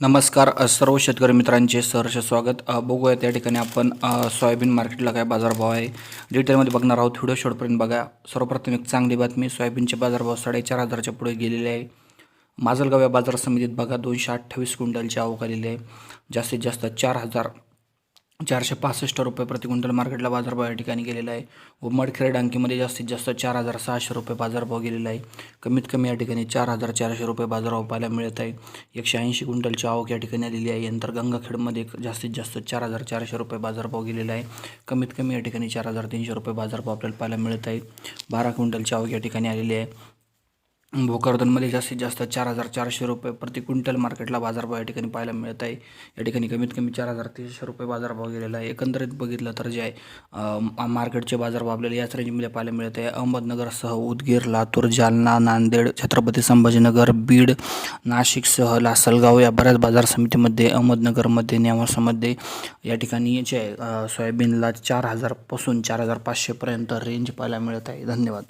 नमस्कार सर्व शेतकरी मित्रांचे सहर्ष स्वागत. बघूया त्या ठिकाणी आपण सोयाबीन मार्केटला काय बाजारभाव आहे. डिटेलमध्ये बघणार आहोत. व्हिडिओ शॉर्टपर्यंत बघा. सर्वप्रथम एक चांगली बातमी. सोयाबीनचे बाजारभाव साडेचार हजारच्या पुढे गेलेले आहे. माजलगाव या बाजार समितीत बघा दोनशे अठ्ठावीस क्विंटलची आवक आलेली आहे. जास्तीत जास्त चार हजार चारशे पासष्ट रुपये प्रति क्विंटल मार्केटला बाजारभाव या ठिकाणी गेलेला आहे. व मडखेड डांकीमध्ये जास्तीत जास्त चार हजार सहाशे रुपये बाजारभाव गेलेला आहे. कमीत कमी या ठिकाणी चार हजार चारशे रुपये बाजारभाव पाहायला मिळत आहे. एकशे ऐंशी क्विंटलची आवक या ठिकाणी आलेली आहे. नंतर गंगाखेडमध्ये एक जास्तीत जास्त चार हजार चारशे रुपये बाजारभाव गेलेला आहे. कमीत कमी या ठिकाणी चार हजार तीनशे रुपये बाजारभाव आपल्याला पाहायला मिळत आहे. बारा क्विंटलची आवक या ठिकाणी आलेली आहे. भोकरदनमध्ये जास्तीत जास्त चार हजार चारशे रुपये प्रति क्विंटल मार्केटला बाजारभाव या ठिकाणी पाहायला मिळत आहे. या ठिकाणी कमीत कमी चार हजार तीनशे रुपये बाजारभाव गेलेला आहे. एकंदरीत बघितलं तर जे आहे मार्केटचे बाजारभाव आपल्याला याच रेंजमध्ये पाहायला मिळत आहे. अहमदनगरसह उदगीर लातूर जालना नांदेड छत्रपती संभाजीनगर बीड नाशिकसह लासलगाव या बऱ्याच बाजार समितीमध्ये अहमदनगरमध्ये नेवासामध्ये या ठिकाणी जे आहे सोयाबीनला चार हजारपासून चार हजार पाचशेपर्यंत रेंज पाहायला मिळत आहे. धन्यवाद.